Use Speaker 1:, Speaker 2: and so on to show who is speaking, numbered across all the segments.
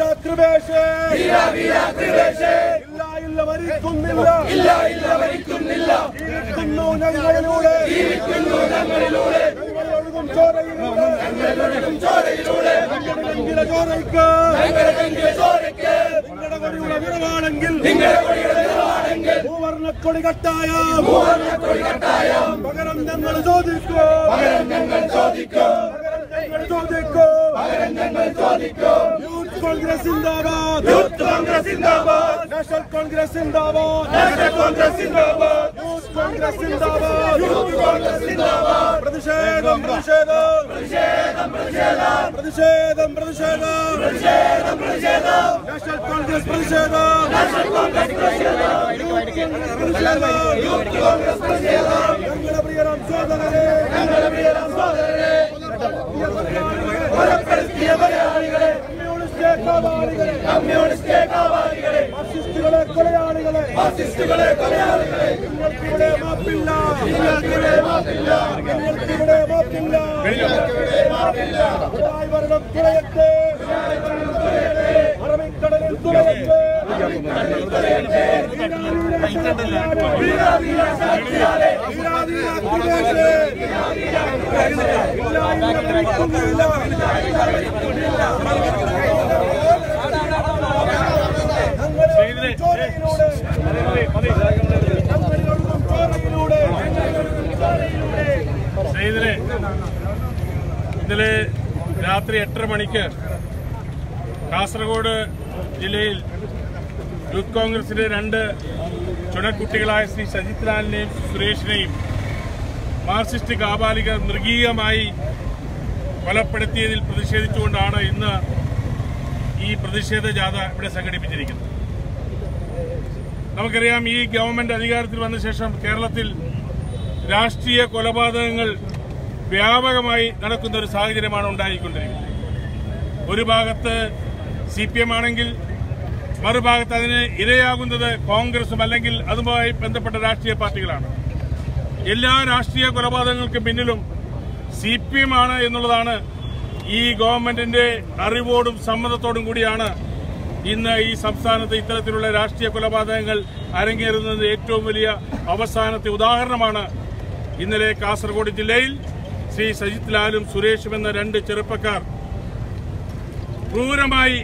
Speaker 1: വീര കൃപേഷേ ഇല്ല ഇല്ല മരിക്കുന്നില്ല ഇല്ല ഇല്ല മരിക്കുന്നില്ല ജീവിക്കുന്നു ഞങ്ങളിലൂടെ. ജീവിക്കുന്നു ഞങ്ങളിലൂടെ. ഞങ്ങളൊഴുകും ചോരയിലൂടെ. ഞങ്ങളൊഴുകും ചോരയിലൂടെ. ഞങ്ങളുടെ ചോരയ്ക്ക്. ഞങ്ങളുടെ ചോരയ്ക്ക്. നിങ്ങളുടെ കൊടിയുടെ നിറവാണെങ്കിൽ നിങ്ങളുടെ കൊടിയുടെ നിറവാണെങ്കിൽ മൂവർണക്കൊടി കട്ടായം. മൂവർണക്കൊടി കട്ടായം. പകരം ഞങ്ങൾ ചോദിക്കോ. പകരം ഞങ്ങൾ ചോദിക്കോ. പകരം ഞങ്ങൾ ചോദിക്കോ. പകരം ഞങ്ങൾ ചോദിക്കോ. കോൺഗ്രസ് സിന്ദാബാദ് യൂത്ത് കോൺഗ്രസ് സിന്ദാബാദ് നാഷണൽ കോൺഗ്രസ് സിന്ദാബാദ് നാഷണൽ കോൺഗ്രസ് സിന്ദാബാദ് യൂത്ത് കോൺഗ്രസ് സിന്ദാബാദ് യൂത്ത് കോൺഗ്രസ് സിന്ദാബാദ് പ്രതിഷേധം പ്രതിഷേധം. പ്രതിഷേധം പ്രതിഷേധം. പ്രതിഷേധം പ്രതിഷേധം. പ്രതിഷേധം നാഷണൽ കോൺഗ്രസ് പ്രതിഷേധം. നാഷണൽ കോൺഗ്രസ് പ്രതിഷേധം. യൂത്ത് കോൺഗ്രസ് പ്രതിഷേധം ഞങ്ങളിലൊഴുകും ചോരയിലൂടെ
Speaker 2: സ്നേഹിതരെ. ഇന്നലെ രാത്രി എട്ടര മണിക്ക് കാസർഗോഡ് ജില്ലയിൽ യൂത്ത് കോൺഗ്രസിന്റെ രണ്ട് ചുണക്കുട്ടികളായ ശ്രീ സജിത് ലാലിനെയും സുരേഷിനെയും മാർസിസ്റ്റ് കാബാലികർ മൃഗീയമായി കൊലപ്പെടുത്തിയതിൽ പ്രതിഷേധിച്ചുകൊണ്ടാണ് ഇന്ന് ഈ പ്രതിഷേധ ജാഥ ഇവിടെ സംഘടിപ്പിച്ചിരിക്കുന്നത്. നമുക്കറിയാം ഈ ഗവൺമെന്റ് അധികാരത്തിൽ വന്ന ശേഷം കേരളത്തിൽ രാഷ്ട്രീയ കൊലപാതകങ്ങൾ വ്യാപകമായി നടക്കുന്ന ഒരു സാഹചര്യമാണ് ഉണ്ടായിക്കൊണ്ടിരിക്കുന്നത്. ഒരു ഭാഗത്ത് സി പി എം ആണെങ്കിൽ മറുഭാഗത്ത് അതിന് ഇരയാകുന്നത് കോൺഗ്രസും അല്ലെങ്കിൽ അതുമായി ബന്ധപ്പെട്ട രാഷ്ട്രീയ പാർട്ടികളാണ്. എല്ലാ രാഷ്ട്രീയ കൊലപാതകങ്ങൾക്കും പിന്നിലും സി പി എം ആണ് എന്നുള്ളതാണ് ഈ ഗവൺമെന്റിന്റെ അറിവോടും സമ്മതത്തോടും കൂടിയാണ് ഇന്ന് ഈ സംസ്ഥാനത്ത് ഇത്തരത്തിലുള്ള രാഷ്ട്രീയ കൊലപാതകങ്ങൾ അരങ്ങേറുന്നത് ഏറ്റവും വലിയ അവസാനത്തെ ഉദാഹരണമാണ് ഇന്നലെ കാസർഗോഡ് ജില്ലയിൽ ശ്രീ സജിത് ലാലും സുരേഷും എന്ന രണ്ട് ചെറുപ്പക്കാർ ക്രൂരമായി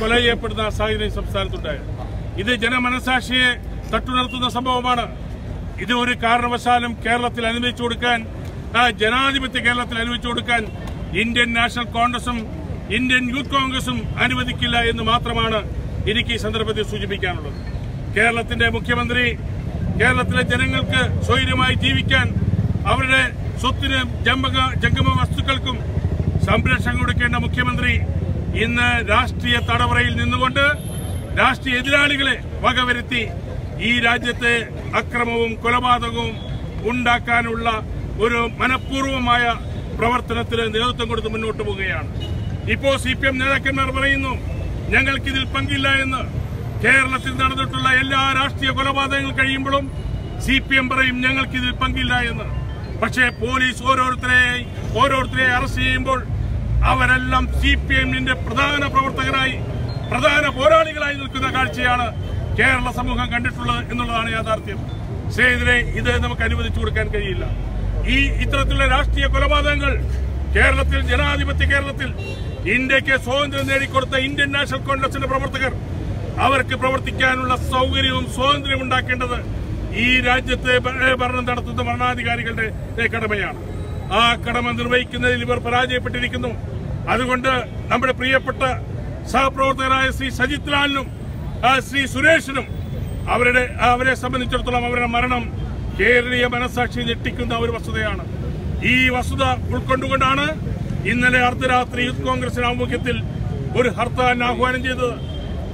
Speaker 2: കൊല ചെയ്യപ്പെടുന്ന സാഹചര്യം സംസ്ഥാനത്തുണ്ടായത്. ഇത് ജനമനസാക്ഷിയെ തട്ടുണർത്തുന്ന സംഭവമാണ്. ഇത് ഒരു കാരണവശാലും കേരളത്തിൽ അനുവദിച്ചു കൊടുക്കാൻ ജനാധിപത്യ കേരളത്തിൽ അനുവദിച്ചു കൊടുക്കാൻ ഇന്ത്യൻ നാഷണൽ കോൺഗ്രസും ഇന്ത്യൻ യൂത്ത് കോൺഗ്രസും അനുവദിക്കില്ല എന്ന് മാത്രമാണ് എനിക്ക് ഈ സന്ദർഭത്തിൽ സൂചിപ്പിക്കാനുള്ളത്. കേരളത്തിന്റെ മുഖ്യമന്ത്രി കേരളത്തിലെ ജനങ്ങൾക്ക് സ്വൈര്യമായി ജീവിക്കാൻ അവരുടെ സ്വത്തിന് ജമ്പക ജംഗമ വസ്തുക്കൾക്കും സംരക്ഷണം കൊടുക്കേണ്ട മുഖ്യമന്ത്രി ഇന്ന് രാഷ്ട്രീയ തടവറയിൽ നിന്നുകൊണ്ട് രാഷ്ട്രീയ എതിരാളികളെ വകവരുത്തി ഈ രാജ്യത്തെ അക്രമവും കൊലപാതകവും ഉണ്ടാക്കാനുള്ള ഒരു മനഃപൂർവമായ പ്രവർത്തനത്തിന് നേതൃത്വം കൊടുത്ത് മുന്നോട്ട് പോവുകയാണ്. ഇപ്പോൾ സി പി എം നേതാക്കന്മാർ പറയുന്നു ഞങ്ങൾക്കിതിൽ പങ്കില്ല എന്ന്. കേരളത്തിൽ നടന്നിട്ടുള്ള എല്ലാ രാഷ്ട്രീയ കൊലപാതകങ്ങൾ കഴിയുമ്പോഴും സി പി എം പറയും ഞങ്ങൾക്കിതിൽ പങ്കില്ല എന്ന്. പക്ഷേ പോലീസ് ഓരോരുത്തരെ ഓരോരുത്തരെ അറസ്റ്റ് ചെയ്യുമ്പോൾ അവരെല്ലാം സി പി എമ്മിന്റെ പ്രധാന പ്രവർത്തകരായി പ്രധാന പോരാളികളായി നിൽക്കുന്ന കാഴ്ചയാണ് കേരള സമൂഹം കണ്ടിട്ടുള്ളത് എന്നുള്ളതാണ് യാഥാർത്ഥ്യം. സ്നേഹിതരെ ഇത് നമുക്ക് അനുവദിച്ചു കൊടുക്കാൻ കഴിയില്ല. ഈ ഇത്തരത്തിലുള്ള രാഷ്ട്രീയ കൊലപാതകങ്ങൾ കേരളത്തിൽ ജനാധിപത്യ കേരളത്തിൽ ഇന്ത്യയ്ക്ക് സ്വാതന്ത്ര്യം നേടിക്കൊടുത്ത ഇന്ത്യൻ നാഷണൽ കോൺഗ്രസിന്റെ പ്രവർത്തകർ അവർക്ക് പ്രവർത്തിക്കാനുള്ള സൗകര്യവും സ്വാതന്ത്ര്യവും ഉണ്ടാക്കേണ്ടത് ഈ രാജ്യത്തെ ഭരണം നടത്തുന്ന ഭരണാധികാരികളുടെ കടമയാണ്. ആ കടമ നിർവഹിക്കുന്നതിൽ ഇവർ പരാജയപ്പെട്ടിരിക്കുന്നു. അതുകൊണ്ട് നമ്മുടെ പ്രിയപ്പെട്ട സഹപ്രവർത്തകരായ ശ്രീ സജിത് ലാലിനും ശ്രീ സുരേഷിനും അവരുടെ അവരെ സംബന്ധിച്ചിടത്തോളം അവരുടെ മരണം കേരളീയ മനസാക്ഷി ഞെട്ടിക്കുന്ന ഒരു വസ്തുതയാണ്. ഈ വസ്തുത ഉൾക്കൊണ്ടുകൊണ്ടാണ് ഇന്നലെ അർദ്ധരാത്രി യൂത്ത് കോൺഗ്രസിന്റെ ആഭിമുഖ്യത്തിൽ ഒരു ഹർത്താലിന് ആഹ്വാനം ചെയ്തത്.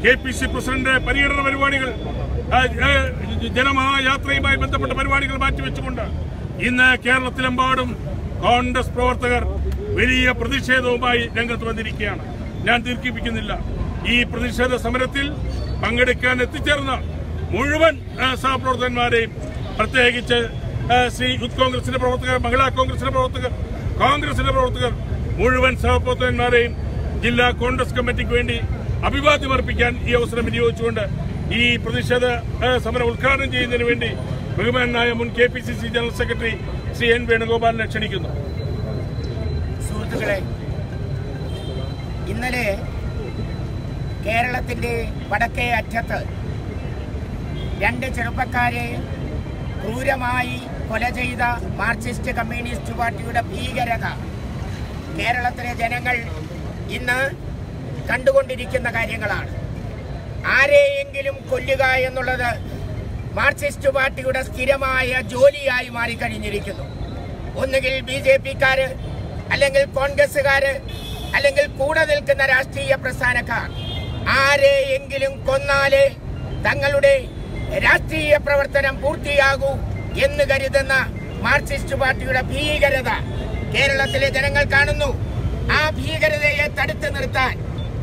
Speaker 2: കെ പി സി പ്രസിഡന്റ് പര്യടന പരിപാടികൾ ജനമഹായാത്രയുമായി ബന്ധപ്പെട്ട പരിപാടികൾ മാറ്റിവെച്ചുകൊണ്ട് ഇന്ന് കേരളത്തിലെമ്പാടും കോൺഗ്രസ് പ്രവർത്തകർ വലിയ പ്രതിഷേധവുമായി രംഗത്ത് വന്നിരിക്കുകയാണ്. ഞാൻ ദീർഘിപ്പിക്കുന്നില്ല. ഈ പ്രതിഷേധ സമരത്തിൽ പങ്കെടുക്കാൻ എത്തിച്ചേർന്ന മുഴുവൻ സഹപ്രവർത്തകന്മാരെയും പ്രത്യേകിച്ച് ശ്രീ യൂത്ത് കോൺഗ്രസിന്റെ പ്രവർത്തകർ മഹിളാ കോൺഗ്രസിന്റെ പ്രവർത്തകർ കോൺഗ്രസിന്റെ പ്രവർത്തകർ മുഴുവൻ സഹപ്രവർത്തകന്മാരെയും ജില്ലാ കോൺഗ്രസ് കമ്മിറ്റിക്ക് വേണ്ടി അഭിവാദ്യം അർപ്പിക്കാൻ ഈ അവസരം വിനിയോഗിച്ചുകൊണ്ട് ഈ പ്രതിഷേധ സമരം ഉദ്ഘാടനം ചെയ്യുന്നതിന് വേണ്ടി ബഹുമാനായ മുൻ K P C C general secretary Shri N വേണുഗോപാലിനെ ക്ഷണിക്കുന്നു.
Speaker 3: സുഹൃത്തുക്കളെ ഇന്നലെ കേരളത്തിന്റെ വടക്കേ അറ്റത്ത് രണ്ട് ചെറുപ്പക്കാരെ ക്രൂരമായി കൊല ചെയ്ത മാർക്സിസ്റ്റ് കമ്മ്യൂണിസ്റ്റ് പാർട്ടിയുടെ ഭീകരത കേരളത്തിലെ ജനങ്ങൾ ഇന്ന് കണ്ടുകൊണ്ടിരിക്കുന്ന കാര്യങ്ങളാണ്. ആരെയെങ്കിലും കൊല്ലുക എന്നുള്ളത് മാർക്സിസ്റ്റ് പാർട്ടിയുടെ സ്ഥിരമായ ജോലിയായി മാറിക്കഴിഞ്ഞിരിക്കുന്നു. ഒന്നുകിൽ ബി ജെ പിക്കാര് അല്ലെങ്കിൽ കോൺഗ്രസ്സുകാര് അല്ലെങ്കിൽ കൂടെ നിൽക്കുന്ന രാഷ്ട്രീയ പ്രസ്ഥാനക്കാർ. ആരെയെങ്കിലും കൊന്നാലേ തങ്ങളുടെ രാഷ്ട്രീയ പ്രവർത്തനം പൂർത്തിയാകൂ എന്ന് കരുതുന്ന മാർക്സിസ്റ്റ് പാർട്ടിയുടെ ഭീകരത കേരളത്തിലെ ജനങ്ങൾ കാണുന്നു. ആ ഭീകരതയെ തടുത്തു നിർത്താൻ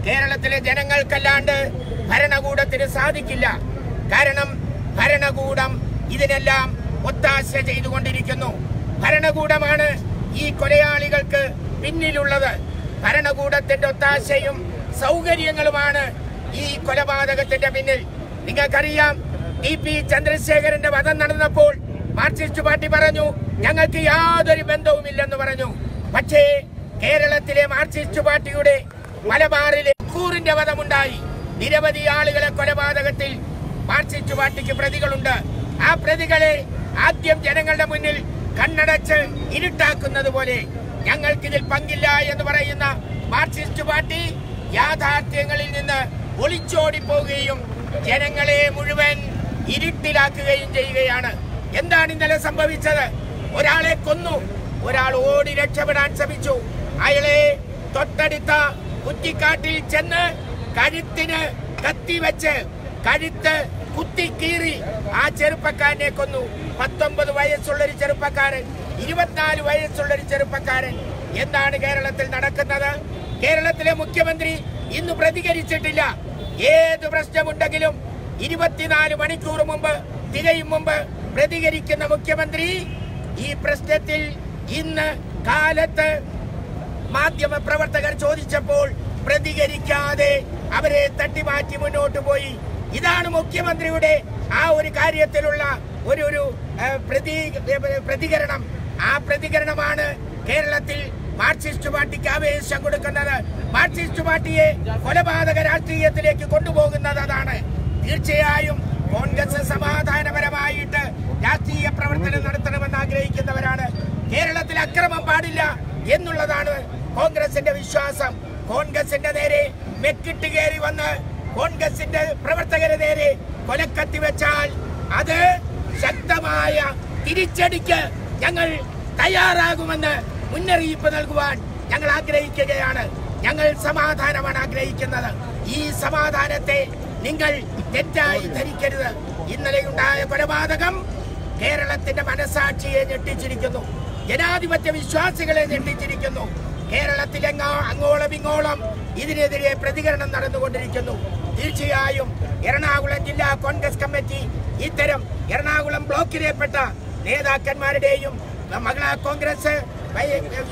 Speaker 3: കേരളത്തിലെ ജനങ്ങൾക്കല്ലാണ്ട് ഭരണകൂടത്തിന് സാധിക്കില്ല. കാരണം ഭരണകൂടം ഇതിനെല്ലാം ഒത്താശ ചെയ്തുകൊണ്ടിരിക്കുന്നു. ഭരണകൂടമാണ് ഈ കൊലയാളികൾക്ക് പിന്നിലുള്ളത്. ഭരണകൂടത്തിന്റെ ഒത്താശയും സൗകര്യങ്ങളുമാണ് ഈ കൊലപാതകത്തിന്റെ പിന്നിൽ. നിങ്ങൾക്കറിയാം ടി പി ചന്ദ്രശേഖരന്റെ വധം നടന്നപ്പോൾ മാർക്സിസ്റ്റ് പാർട്ടി പറഞ്ഞു ഞങ്ങൾക്ക് യാതൊരു ബന്ധവുമില്ലെന്ന് പറഞ്ഞു. പക്ഷേ കേരളത്തിലെ മാർക്സിസ്റ്റ് പാർട്ടിയുടെ മലബാറിലെ കൂറിന്റെ വധമുണ്ടായി. നിരവധി ആളുകളെ കൊലപാതകത്തിൽ മാർക്സിസ്റ്റ് പാർട്ടിക്ക് പ്രതികളുണ്ട്. ആ പ്രതികളെ ആദ്യം ജനങ്ങളുടെ മുന്നിൽ കണ്ണടച്ച് ഇരുട്ടാക്കുന്നത് പോലെ ഞങ്ങൾക്കിതിൽ പങ്കില്ല എന്ന് പറയുന്ന മാർക്സിസ്റ്റ് പാർട്ടി യാഥാർത്ഥ്യങ്ങളിൽ നിന്ന് ഒളിച്ചോടി പോവുകയും ജനങ്ങളെ മുഴുവൻ ഇരുട്ടിലാക്കുകയും ചെയ്യുകയാണ്. എന്താണ് ഇന്നലെ സംഭവിച്ചത്? ഒരാളെ കൊന്നു. ഒരാൾ ഓടി രക്ഷപ്പെടാൻ ശ്രമിച്ചു. അയാളെ തൊട്ടടുത്ത കുറ്റിക്കാട്ടിൽ ചെന്ന് കഴുത്തിന് കത്തി വെച്ച് കഴുത്ത് കുത്തിക്കീറി ആ ചെറുപ്പക്കാരനെ കൊന്നു. പത്തൊമ്പത് വയസ്സുള്ള ഒരു ചെറുപ്പക്കാരൻ ഇരുപത്തിനാല് വയസ്സുള്ള ഒരു ചെറുപ്പക്കാരൻ. എന്താണ് കേരളത്തിൽ നടക്കുന്നത്? കേരളത്തിലെ മുഖ്യമന്ത്രി ഇന്ന് പ്രതികരിച്ചിട്ടില്ല. ഏത് പ്രശ്നമുണ്ടെങ്കിലും ഇരുപത്തിനാല് മണിക്കൂർ മുമ്പ് തികയും മുമ്പ് പ്രതികരിക്കുന്ന മുഖ്യമന്ത്രി ഈ പ്രശ്നത്തിൽ ഇന്ന് കാലത്ത് മാധ്യമ പ്രവർത്തകർ ചോദിച്ചപ്പോൾ പ്രതികരിക്കാതെ അവരെ തട്ടിമാറ്റി മുന്നോട്ട് പോയി. ഇതാണ് മുഖ്യമന്ത്രിയുടെ ആ ഒരു കാര്യത്തിലുള്ള ഒരു ഒരു പ്രതി പ്രതികരണം. ആ പ്രതികരണമാണ് കേരളത്തിൽ മാർക്സിസ്റ്റ് പാർട്ടിക്ക് ആവേശം കൊടുക്കുന്നത്. മാർക്സിസ്റ്റ് പാർട്ടിയെ കൊലപാതക രാഷ്ട്രീയത്തിലേക്ക് കൊണ്ടുപോകുന്നത് അതാണ്. തീർച്ചയായും കോൺഗ്രസ് സമാധാനപരമായിട്ട് രാഷ്ട്രീയ പ്രവർത്തനം നടത്തണമെന്ന് ആഗ്രഹിക്കുന്നവരാണ്. കേരളത്തിൽ അക്രമം പാടില്ല എന്നുള്ളതാണ് കോൺഗ്രസിന്റെ വിശ്വാസം കോൺഗ്രസിന്റെ നേരെ മെക്കിട്ട് കയറി വന്ന് കോൺഗ്രസിന്റെ പ്രവർത്തകരെ നേരെ കൊലക്കത്തി വെച്ചാൽ അത് ശക്തമായ തിരിച്ചടിക്ക് ഞങ്ങൾ തയ്യാറാകുമെന്ന് മുന്നറിയിപ്പ് നൽകുവാൻ ഞങ്ങൾ ആഗ്രഹിക്കുകയാണ്. ഞങ്ങൾ സമാധാനമാണ് ആഗ്രഹിക്കുന്നത്. ഈ സമാധാനത്തെ നിങ്ങൾ തെറ്റായി ധരിക്കരുത്. ഇന്നലെയുണ്ടായ കൊലപാതകം കേരളത്തിന്റെ മനസാക്ഷിയെ ഞെട്ടിച്ചിരിക്കുന്നു. ജനാധിപത്യ വിശ്വാസികളെ ഞെട്ടിച്ചിരിക്കുന്നു. കേരളത്തിലെങ്ങോ അങ്ങോളം ഇങ്ങോളം ഇതിനെതിരെ പ്രതികരണം നടന്നുകൊണ്ടിരിക്കുന്നു. തീർച്ചയായും എറണാകുളം ജില്ലാ കോൺഗ്രസ് കമ്മിറ്റി ഇത്തരം എറണാകുളം ബ്ലോക്കിലെപ്പെട്ട നേതാക്കന്മാരുടെയും Mahila Congress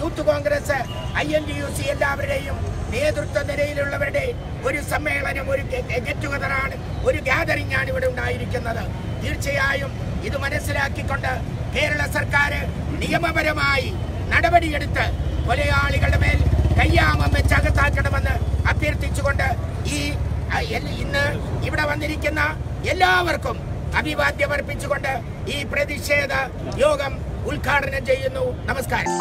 Speaker 3: youth Congress I N D U C എല്ലാവരുടെയും നേതൃത്വ നിലയിലുള്ളവരുടെ ഒരു സമ്മേളനം ഒരു ഗെറ്റ് ഒരു ഗ്യാതറിംഗ് ആണ് ഇവിടെ ഉണ്ടായിരിക്കുന്നത്. തീർച്ചയായും ഇത് മനസ്സിലാക്കിക്കൊണ്ട് കേരള സർക്കാർ നിയമപരമായി നടപടിയെടുത്ത് കൊലയാളികളുടെ മേൽ കയ്യാമം വെച്ച് അകത്താക്കണമെന്ന് അഭ്യർത്ഥിച്ചുകൊണ്ട് ഈ ഇന്ന് ഇവിടെ വന്നിരിക്കുന്ന എല്ലാവർക്കും അഭിവാദ്യം അർപ്പിച്ചുകൊണ്ട് ഈ പ്രതിഷേധ യോഗം ഉദ്ഘാടനം ചെയ്യുന്നു. നമസ്കാരം.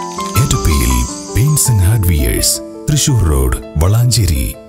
Speaker 4: തൃശൂർ റോഡ് വളാഞ്ചേരി.